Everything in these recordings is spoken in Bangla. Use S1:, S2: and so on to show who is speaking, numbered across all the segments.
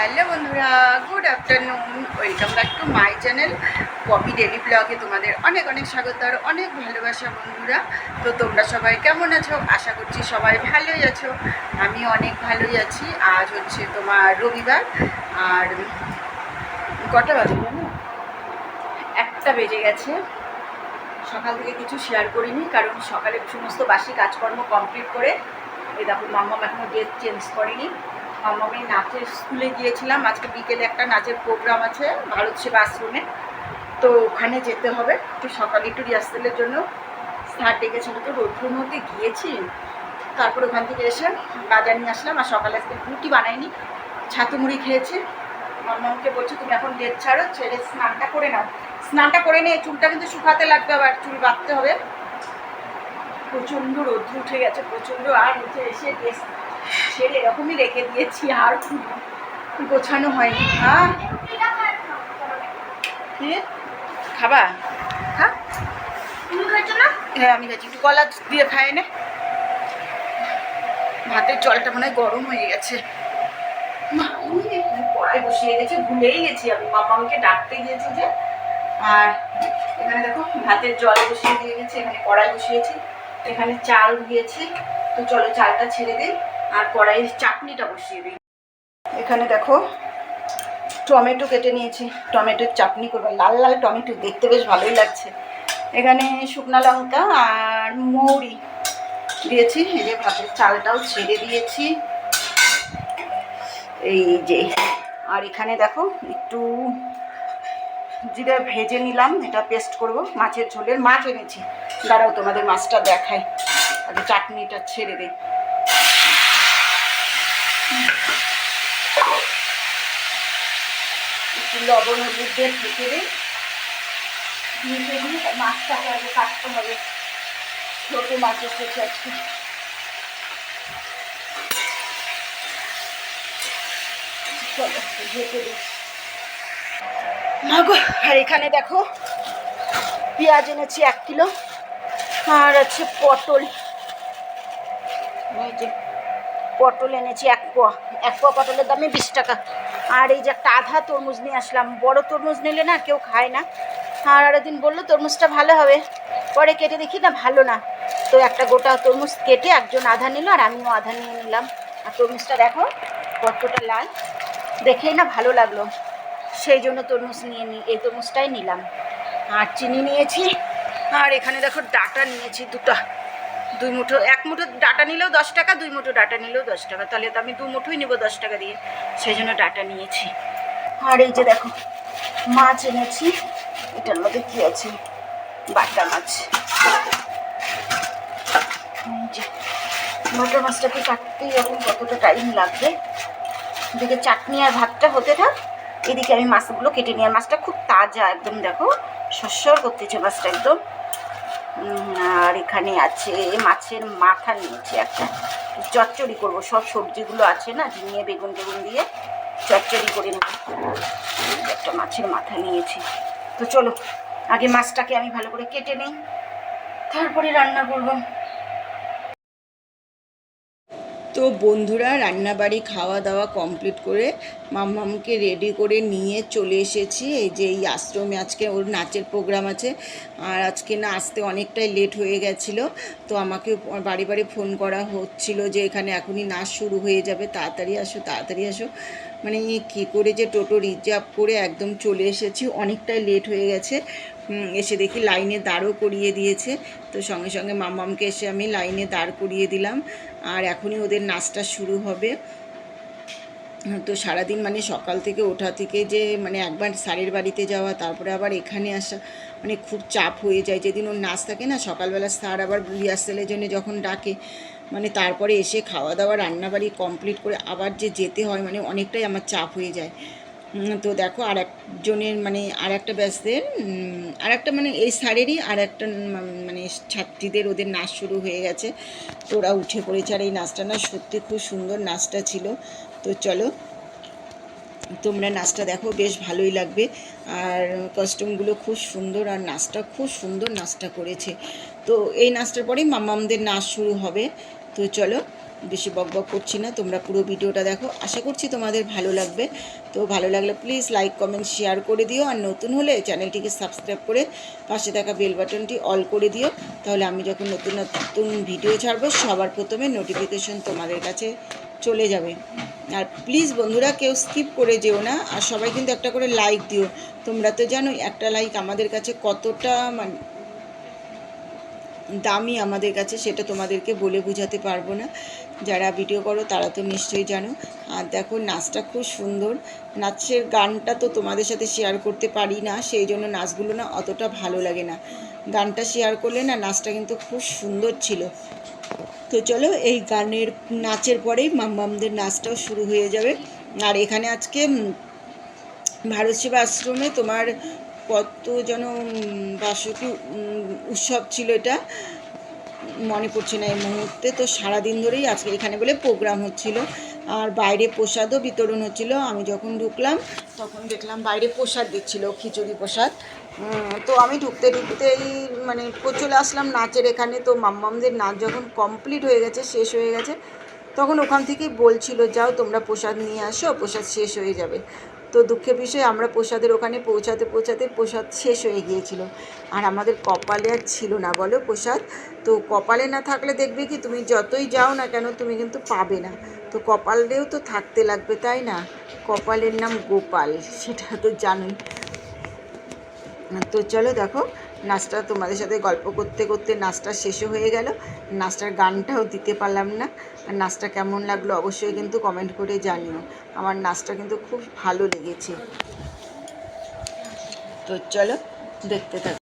S1: হ্যালো বন্ধুরা good afternoon welcome back to my channel copy daily ব্লগে তোমাদের অনেক অনেক স্বাগত আর অনেক ভালোবাসা বন্ধুরা। তো তোমরা সবাই কেমন আছো? আশা করছি সবাই ভালোই আছো। আমি অনেক ভালোই আছি। আজ হচ্ছে তোমার রবিবার, আর কটা বাজে জানো? একটা বেজে গেছে। সকাল থেকে কিছু শেয়ার করিনি, কারণ সকালে সমস্ত বাসি কাজকর্ম কমপ্লিট করে, এই দেখো মাম্মাম এখনও ডেট চেঞ্জ করেনি। মাম্মামি নাচের স্কুলে গিয়েছিলাম। আজকে বিকেলে একটা নাচের প্রোগ্রাম আছে, ভারত সেবা আশ্রমে। তো ওখানে যেতে হবে। একটু সকালে একটু রিহার্সেলের জন্য স্যার ডেকেছিল তো, রৌদ্রের মধ্যে গিয়েছি। তারপর ওখান থেকে এসে বাজার নিয়ে আসলাম। আর সকালে আজকে রুটি বানাইনি ছাতু মুড়ি খেয়েছি। মামাকে বলছি, তুমি এখন লেট ছাড়ো ছেড়ে স্নানটা করে নাও। স্নানটা করে নিয়ে চুলটা কিন্তু শুকাতে লাগবে আবার, চুল বাঁধতে হবে। প্রচণ্ড রৌদ্র উঠে গেছে, প্রচণ্ড। আর উঠে এসে ছেড়ে এরকমই রেখে দিয়েছি আর গোছানো হয়নি। হ্যাঁ? খাবা? খা
S2: না?
S1: হ্যাঁ আমি গেছি একটু কলা দিয়ে খাই নে। ভাতের জলটা মনে হয় গরম হয়ে গেছে। মা, কড়াই বসিয়ে গেছে ভুলেই গেছি আমি। মামাকে ডাকতে গিয়েছি যে আর এখানে দেখো ভাতের জল বসিয়ে দিয়ে গেছে এখানে কড়াই বসিয়েছি। এখানে চাল দিয়েছি। তো চলো চালটা ছেড়ে দিই। আর কড়াই চাটনিটা বসিয়ে দিই। এখানে দেখো, টমেটো কেটে নিয়েছি। টমেটোর চাটনি করব। লাল লাল টমেটো, দেখতে বেশ ভালোই লাগছে। এখানে শুকনা লঙ্কা আর মৌরি দিয়েছি। এই যে ভাতের চালটাও ছেড়ে দিয়েছি। এই যে, আর এখানে দেখো, একটু জিরে ভেজে নিলাম। এটা পেস্ট করব। মাছের ঝোলের মাছ এনেছি। দাঁড়াও তোমাদের মাছটা দেখাই। আগে চাটনিটা ছেড়ে দিই। একটু লবণ হলুদ দিয়ে ঢেকে দিই। ঢেকে দিয়ে মাছটাকে আগে কাটতে হবে। ছোটো মাছ এসেছে আজকে ঢেকে দিই। মাগো, আর এখানে দেখো, পেঁয়াজ এনেছি এক কিলো, আর আছে পটল। পটল এনেছি এক পোয়া। এক পোয়া পটলের দামে বিশ টাকা। আর এই যে একটা আধা তরমুজ নিয়ে আসলাম। বড় তরমুজ নিলে না কেউ খায় না। আর আরেকদিন বলল, তরমুজটা ভালো হবে। পরে কেটে দেখি, না, ভালো না। তো একটা গোটা তরমুজ কেটে একজন আধা নিল আর আমিও আধা নিয়ে নিলাম। আর তরমুজটা দেখো, কতটা লাল। দেখেই না ভালো লাগল। সেই জন্য তরমুজ নিয়ে নিই এই তরমুজটাই নিলাম। আর চিনি নিয়েছি। আর এখানে দেখো ডাটা নিয়েছি দুটো। দুই মুঠো, এক মুঠো ডাটা নিলেও দশ টাকা, দুই মুঠো ডাটা নিলেও দশ টাকা। তাহলে তো আমি দু মুঠোই নেব দশ টাকা দিয়ে। সেই জন্য ডাটা নিয়েছি। আর এই যে দেখো, মাছ এনেছি। এটার মধ্যে কী আছে? বাটা মাছ। বাটা মাছটাকে কাটতেই এখন কতটা টাইম লাগবে। এদিকে চাটনি আর ভাতটা হতে থাক। এদিকে আমি মাছগুলো কেটে নিই। আর মাছটা খুব তাজা, একদম দেখো সস্যর করতেছে মাছটা একদম। আর এখানে আছে মাছের মাথা নিয়েছি একটা। চচ্চড়ি করব, সব সবজিগুলো আছে না, ঝিঙে, বেগুন বেগুন দিয়ে চচ্চড়ি করে নেব। একটা মাছের মাথা নিয়েছি। তো চলো, আগে মাছটাকে আমি ভালো করে কেটে নিই, তারপরে রান্না করব। তো বন্ধুরা রান্নাবাড়ি খাওয়া দাওয়া কমপ্লিট করে মাম্মামকে রেডি করে নিয়ে চলে এসেছি। এই যে এই আশ্রমে আজকে ওর নাচের প্রোগ্রাম আছে। আর আজকে না আসতে অনেকটাই লেট হয়ে গেছিল। তো আমাকে বাড়ি বাড়ি ফোন করা হচ্ছিল যে এখানে এখনই নাচ শুরু হয়ে যাবে। তাড়াতাড়ি আসো তাড়াতাড়ি আসো। মানে কী করে যে টোটো রিজার্ভ করে একদম চলে এসেছি। অনেকটাই লেট হয়ে গেছে। এসে দেখি লাইনে দাঁড়ও করিয়ে দিয়েছে। তো সঙ্গে সঙ্গে মাম্মামকে এসে আমি লাইনে দাঁড় করিয়ে দিলাম। আর এখনই ওদের নাচটা শুরু হবে। তো সারাদিন মানে সকাল থেকে ওঠা থেকে যে মানে একবার স্যারের বাড়িতে যাওয়া, তারপরে আবার এখানে আসা মানে খুব চাপ হয়ে যায়। যেদিন ওর নাচ থাকে না, সকালবেলা স্যার আবার রিহার্সেলের জন্য যখন ডাকে মানে তারপরে এসে খাওয়া দাওয়া, রান্নাবাড়ি কমপ্লিট করে আবার যে যেতে হয় মানে অনেকটাই আমার চাপ হয়ে যায়। তো দেখো আর একজনের মানে আর একটা ব্যাচদের আর একটা মানে এই স্যারেরই আর একটা মানে ছাত্রীদের ওদের নাচ শুরু হয়ে গেছে। তো ওরা উঠে পড়েছে আর এই নাচটা না সত্যি খুব সুন্দর নাচটা ছিল। তো চলো, তোমরা নাচটা দেখো, বেশ ভালোই লাগবে। আর কস্টিউমগুলো খুব সুন্দর আর নাচটা খুব সুন্দর নাচটা করেছে। তো এই নাচটার পরেই মামামদের নাচ শুরু হবে। তো চলো
S2: বেশি বক বক করছি না, তোমরা পুরো ভিডিওটা দেখো। আশা করছি তোমাদের ভালো লাগবে। তো ভালো লাগলে প্লিজ লাইক কমেন্ট শেয়ার করে দিও। আর নতুন হলে চ্যানেলটিকে সাবস্ক্রাইব করে পাশে থাকা বেল বাটনটি অল করে দিও। তাহলে আমি যখন নতুন নতুন ভিডিও ছাড়বো, সবার প্রথমে নোটিফিকেশন তোমাদের কাছে চলে যাবে। আর প্লিজ বন্ধুরা কেউ স্কিপ করে যেও না, আর সবাই কিন্তু একটা করে লাইক দিও। তোমরা তো জানো একটা লাইক আমাদের কাছে কতটা মানে দামি আমাদের কাছে, সেটা তোমাদেরকে বলে বোঝাতে পারব না। যারা ভিডিও করো তারা তো নিশ্চয়ই জানো। আর দেখো নাচটা খুব সুন্দর। নাচের গানটা তো তোমাদের সাথে শেয়ার করতে পারি না সেই জন্য নাচগুলো না অতটা ভালো লাগে না। গানটা শেয়ার করলে না নাচটা কিন্তু খুব সুন্দর ছিল। তো চলো এই গানের নাচের পরেই মাম্মামদের নাচটাও শুরু হয়ে যাবে। আর এখানে আজকে ভারত সেবা আশ্রমে তোমার কত যেন উম, উৎসব ছিল এটা। মনে পড়ছে না এই মুহূর্তে। তো সারাদিন ধরেই আজকে এখানে বলে প্রোগ্রাম হচ্ছিল। আর বাইরে প্রসাদও বিতরণ হচ্ছিল। আমি যখন ঢুকলাম, তখন দেখলাম বাইরে প্রসাদ দিচ্ছিল, খিচুড়ি প্রসাদ। তো আমি ঢুকতে ঢুকতেই মানে চলে আসলাম নাচের এখানে। তো মাম্মামদের নাচ যখন কমপ্লিট হয়ে গেছে, শেষ হয়ে গেছে, তখন ওখান থেকেই বলছিল, যাও তোমরা প্রসাদ নিয়ে আসো, প্রসাদ শেষ হয়ে যাবে। তো দুঃখের বিষয়ে, আমরা প্রসাদের ওখানে পৌঁছাতে পৌঁছাতে প্রসাদ শেষ হয়ে গিয়েছিল। আর আমাদের কপালে আর ছিল না, বলো প্রসাদ? তো কপালে না থাকলে দেখবে কি, তুমি যতই যাও না কেন, তুমি কিন্তু পাবে না। তো কপালেও তো থাকতে লাগবে, তাই না? কপালের নাম গোপাল, সেটা তো জানোই। তো চলো দেখো নাচটা তোমাদের সাথে গল্প করতে করতে নাচটা শেষও হয়ে গেল। নাচটার গানটাও দিতে পারলাম না। নাচটা কেমন লাগল অবশ্যই কিন্তু কমেন্ট করে জানিও। আমার নাচটা কিন্তু খুব ভালো লেগেছে। তো চলো দেখতে থাকো।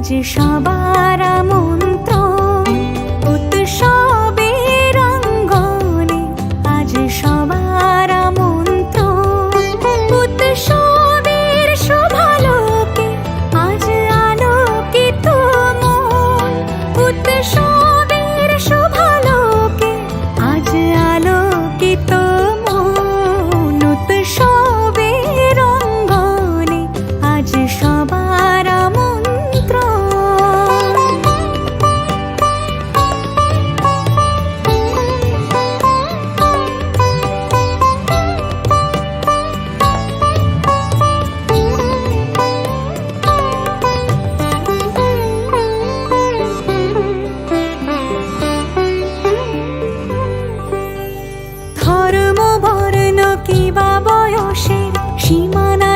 S3: আজ সবার মন্ত্র উৎসবের অঙ্গনে আজ সবার মন্ত্র উৎসবের শোভালোকে আজ আলোকিত মন। উৎসবের শোভালোকে আজ আলোকিত মন। উৎসবের অঙ্গনে আজ সবার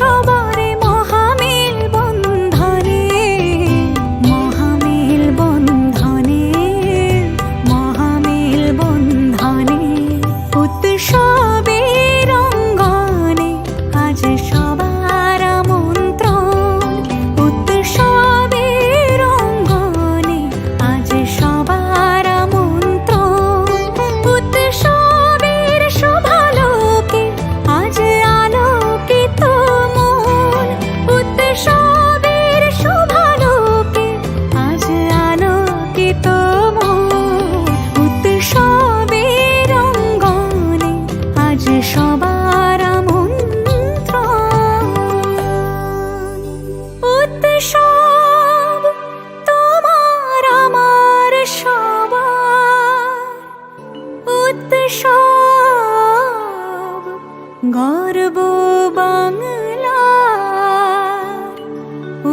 S3: সব অতীত সব গর্ব বাংলার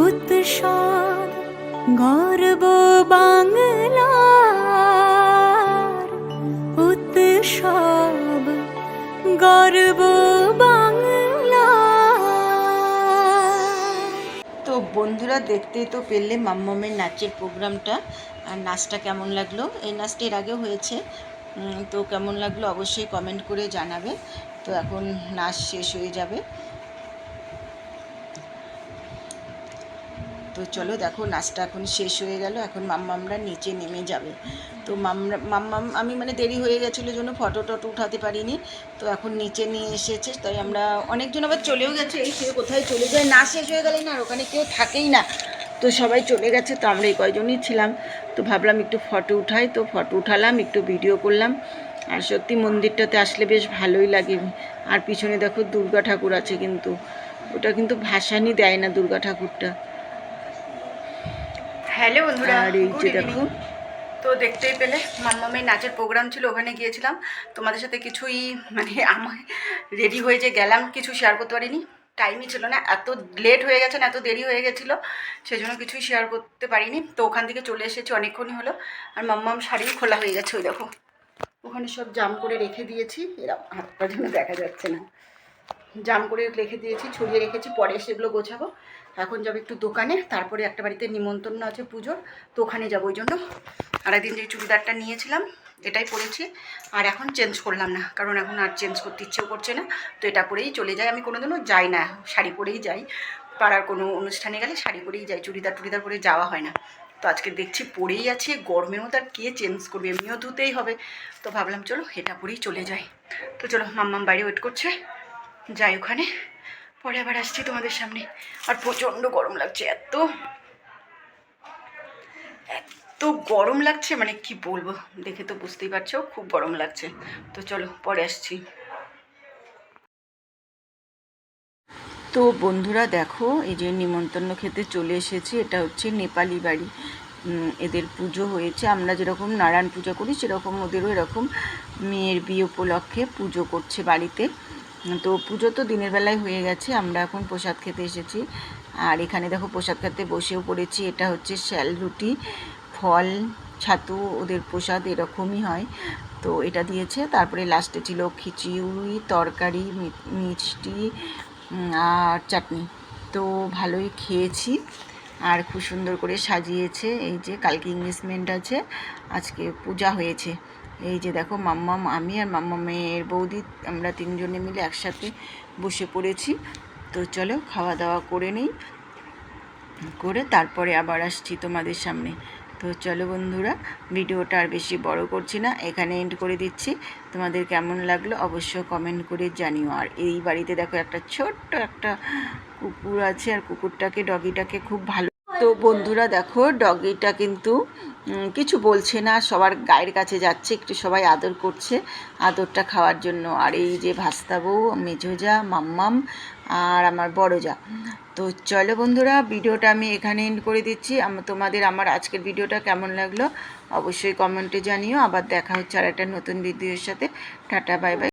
S3: উৎসব, গর্ব বাংলার উৎসব, গর্ব
S2: তো বন্ধুরা দেখতে তো পেলে মাম্মমের নাচের প্রোগ্রামটা, আর নাচটা কেমন লাগল? এই নাচটির আগে হয়েছে তো কেমন লাগল অবশ্যই কমেন্ট করে জানাবে। তো এখন নাচ শেষ হয়ে যাবে। তো চলো দেখো, নাচটা এখন শেষ হয়ে গেল। এখন মাম্মামরা নিচে নেমে যাবে। তো মামরা মাম্মাম, আমি মানে দেরি হয়ে গেছিল জন্য ফটো টটো উঠাতে পারিনি। তো এখন নিচে নিয়ে এসেছে, তাই আমরা অনেকজন আবার চলেও গেছে। এই সে কোথায় চলে যায়? না শেষ হয়ে গেলে না ওখানে কেউ থাকেই না। তো সবাই চলে গেছে তো আমরা এই কয়জনই ছিলাম। তো ভাবলাম একটু ফটো উঠাই তো ফটো উঠালাম একটু ভিডিও করলাম। আর সত্যি মন্দিরটাতে আসলে বেশ ভালোই লাগে। আর পিছনে দেখো দুর্গা ঠাকুর আছে কিন্তু ওটা কিন্তু ভাসানি দেয় না দুর্গা ঠাকুরটা।
S1: হ্যালো বন্ধুরা
S2: আর এই যে দেখো।
S1: তো দেখতেই পেলে মাম্মামের নাচের প্রোগ্রাম ছিল ওখানে গিয়েছিলাম। তোমাদের সাথে কিছুই মানে আমার রেডি হয়ে যে গেলাম কিছু শেয়ার করতে পারিনি। টাইমই ছিল না, এত লেট হয়ে গেছে না, এত দেরি হয়ে গেছিল সেই জন্য কিছুই শেয়ার করতে পারিনি। তো ওখান থেকে চলে এসেছি, অনেকক্ষণই হলো। আর মাম্মাম শাড়িও খোলা হয়ে গেছে, ওই দেখো। ওখানে সব জাম করে রেখে দিয়েছি এরকম হাতটা জন্য দেখা যাচ্ছে না। জাম করে রেখে দিয়েছি, ছড়িয়ে রেখেছি, পরে সেগুলো গোছাবো। এখন যাব একটু দোকানে, তারপরে একটা বাড়িতে নিমন্ত্রণ আছে পুজোর, তো ওখানে যাব ওই জন্য। আর একদিন যে চুড়িদারটা নিয়েছিলাম, এটাই পরেছি। আর এখন চেঞ্জ করলাম না, কারণ এখন আর চেঞ্জ করতে ইচ্ছেও করছে না, তো এটা পরেই চলে যাই। আমি কোনোদিনও যাই না, শাড়ি পরেই যাই। পাড়ার কোনো অনুষ্ঠানে গেলে শাড়ি পরেই যাই, চুড়িদার টুড়িদার পরে যাওয়া হয় না। তো আজকে দেখছি পরেই আছে, গরমের মধ্যে আর কে চেঞ্জ করবে, এমনিও ধুতেই হবে। তো ভাবলাম চলো, এটা পরেই চলে যাই। তো চলো, মাম্মাম বাইরে ওয়েট করছে, যাই ওখানে। পরে আবার আসছি তোমাদের সামনে। আর প্রচণ্ড গরম লাগছে, এত এত গরম লাগছে মানে কি বলব? দেখে তো বুঝতেই পারছ, খুব গরম লাগছে। তো চলো, পরে আসছি।
S2: তো বন্ধুরা দেখো, এই যে নিমন্ত্রণ খেতে চলে এসেছি, এটা হচ্ছে নেপালি বাড়ি। এদের পুজো হয়েছে, আমরা যেরকম নারায়ণ পূজা করি, সেরকম ওদেরও এরকম মেয়ের বিয়ে উপলক্ষে পুজো করছে বাড়িতে। তো পুজো তো দিনের বেলায় হয়ে গেছে, আমরা এখন প্রসাদ খেতে এসেছি। আর এখানে দেখো প্রসাদ খেতে বসেও পড়েছি, এটা হচ্ছে শ্যাল রুটি, ফল, ছাতু, ওদের প্রসাদ এরকমই হয়। তো এটা দিয়েছে, তারপরে লাস্টে ছিল খিচুড়ি, তরকারি মিষ্টি আর চাটনি। তো ভালোই খেয়েছি, আর খুব সুন্দর করে সাজিয়েছে, এই যে কালকে ইংলিশমেন্ট আছে, আজকে পূজা হয়েছে। এই যে দেখো মাম্মাম, আমি আর মাম্মামের বৌদি, আমরা তিনজনে মিলে একসাথে বসে পড়েছি। তো চলো খাওয়া দাওয়া করে নিই, করে তারপরে আবার আসছি তোমাদের সামনে। তো চলো বন্ধুরা, ভিডিওটা আর বেশি বড় করছি না, এখানে এন্ড করে দিচ্ছি। তোমাদের কেমন লাগল অবশ্য কমেন্ট করে জানিও। আর এই বাড়িতে দেখো একটা ছোট্ট একটা কুকুর আছে, আর কুকুরটাকে ডগিটাকে খুব ভালো তো বন্ধুরা দেখো ডগিটা কিন্তু কিছু বলছে না, সবার গায়ের কাছে যাচ্ছে, একটু সবাই আদর করছে, আদরটা খাওয়ার জন্য। আর এই যে ভাস্তাবু মেজোজা মাম্মাম আর আমার বড় যা তো চলো বন্ধুরা, ভিডিওটা আমি এখানে এন্ড করে দিচ্ছি। তোমাদের আমার আজকের ভিডিওটা কেমন লাগল অবশ্যই কমেন্টে জানিও। আবার দেখা হচ্ছে আর একটা নতুন ভিডিওর সাথে। Tata bye bye